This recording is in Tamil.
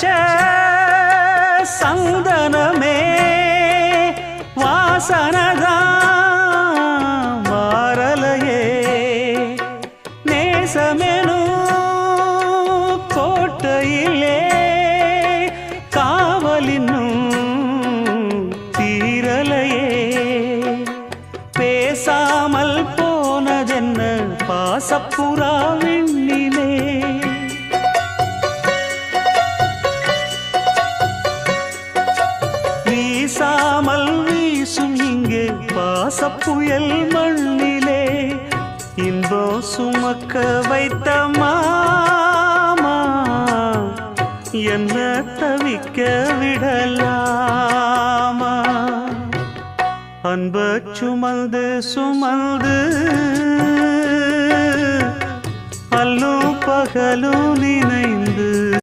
வச்ச சந்தனமே வாசனதான் மாறலையே நேசமெனு கோட்டையிலே காவலின்னும் தீரலையே. பேசாமல் போனதென்ன பாசப்புறா வீசாமல் வீசும் இங்கே பாசப்புயல் மண்ணிலே. இன்பம் சுமக்க வைத்த மாமா என்ன தவிக்க விடலாமா? அன்ப சுமந்து சுமந்து அல்லும் பகலும் நினைந்து